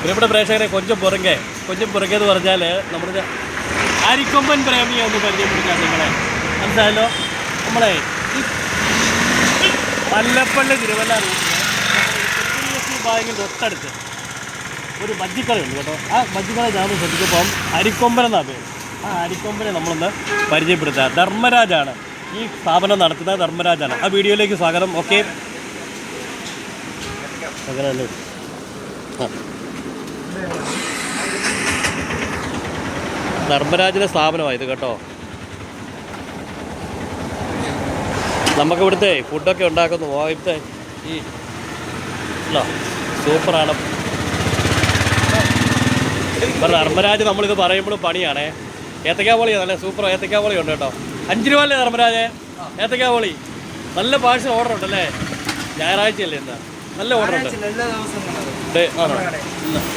പ്രിയപ്പെട്ട പ്രേക്ഷകരെ കൊഞ്ചം പുറകെ കൊഞ്ചം പുറകെ എന്ന് പറഞ്ഞാൽ നമ്മുടെ അരിക്കൊമ്പൻ പ്രേമിയെ ഒന്ന് പരിചയപ്പെടുത്താൻ നിങ്ങളെ. മനസ്സിലായല്ലോ? നമ്മളെ മല്ലപ്പള്ളി തിരുവല്ല ബാങ്കിന്റെ തൊട്ടടുത്ത് ഒരു ബജ്ജിക്കടയുണ്ട് കേട്ടോ. ആ ബജ്ജിക്കട ഞാൻ ശ്രദ്ധിച്ചപ്പം അരിക്കൊമ്പൻ എന്നാ പേര്. ആ അരിക്കൊമ്പനെ നമ്മളൊന്ന് പരിചയപ്പെടുത്തുക ധർമ്മരാജാണ് ഈ സ്ഥാപനം നടത്തുന്ന ധർമ്മരാജാണ്. ആ വീഡിയോയിലേക്ക് സ്വാഗതം. ഓക്കെ. അങ്ങനെ ആ. ധർമ്മരാജിന്റെ സ്ഥാപനമാണ് ഇത് കേട്ടോ. നമുക്ക് ഇവിടുത്തെ ഫുഡൊക്കെ ഉണ്ടാക്കുന്നു. ഇവിടുത്തെ ഈ അല്ലോ സൂപ്പറാണ്. ഇപ്പം ധർമ്മരാജ് നമ്മളിത് പറയുമ്പോഴും പണിയാണേ. ഏത്തക്കാവോളി നല്ല സൂപ്പർ ഏത്തക്കാവോളി ഉണ്ട് കേട്ടോ. അഞ്ച് രൂപ അല്ലേ ധർമ്മരാജ്? ഏത്തക്കാവോളി നല്ല പാഴ്സൽ ഓർഡർ ഉണ്ടല്ലേ? ഞായറാഴ്ചയല്ലേ എന്താ നല്ല ഓർഡർ ഉണ്ട്. ഡേ ആണോ.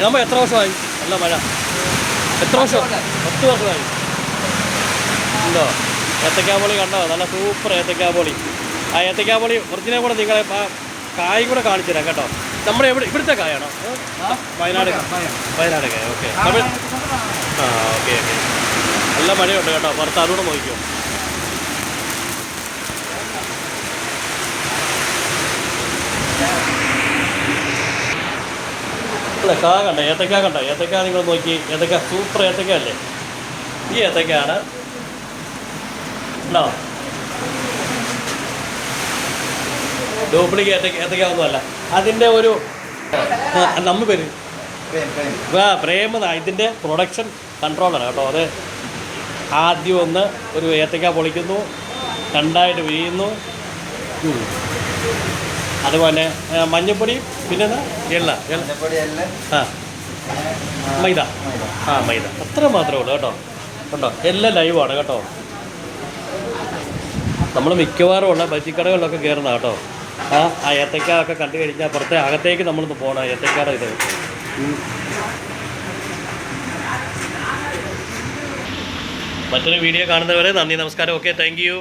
നമ്മൾ എത്ര വർഷമായി നല്ല മഴ. എത്ര വർഷം പത്ത് വർഷമായി ഉണ്ടോ? ഏത്തക്കാപ്പൊളി കണ്ടോ? നല്ല സൂപ്പർ ഏത്തക്കാപൊളി ആ ഏത്തക്കാപൊളി ഒറിജിനൽ കൂടെ നിങ്ങളെ കായ് കൂടെ കാണിച്ചു തരാം കേട്ടോ. നമ്മുടെ എവിടെ ഇവിടുത്തെ കായാണോ? വയനാട് വയനാട് കായ. ഓക്കെ. ആ ഓക്കെ ഓക്കെ. നല്ല മഴയുണ്ട് കേട്ടോ. പുറത്ത് അതുകൂടെ നോക്കിയോ അല്ല കാ കണ്ട? ഏത്തക്ക കണ്ട? ഏത്തക്ക നിങ്ങൾ നോക്കി. ഏത്തക്ക സൂപ്പർ ഏത്തക്ക അല്ലേ? ഈ ഏത്തക്കയാണ് ഉണ്ടോ? ഡ്യൂപ്ലിക്കേറ്റ് ഏത്തക്ക ഒന്നുമല്ല അതിന്റെ ഒരു നമ്മ പേര്? ആ പ്രേമത ഇതിന്റെ പ്രൊഡക്ഷൻ കൺട്രോളാണ് കേട്ടോ. അത് ആദ്യം ഒന്ന് ഒരു ഏത്തക്ക പൊളിക്കുന്നു. രണ്ടായിട്ട് വീഴുന്നു. അതുപോലെ മഞ്ഞപ്പൊടി പിന്നെ? എള്ള ആ. മൈദ. ആ മൈദ. അത്ര മാത്രമേ ഉള്ളൂ കേട്ടോ. കേട്ടോ എല്ലാം ലൈവാണ് കേട്ടോ. നമ്മൾ മിക്കവാറും ഉള്ള ബജിക്കടകളിലൊക്കെ കയറുന്ന കേട്ടോ. ആ ആ ഏത്തക്കാടൊക്കെ കണ്ടു കഴിഞ്ഞാൽ പുറത്തെ അകത്തേക്ക് നമ്മളൊന്ന് പോകണം ഏത്തക്കാട് ഇത്. മറ്റൊരു വീഡിയോ കാണുന്നവരെ നന്ദി നമസ്കാരം. Okay thank you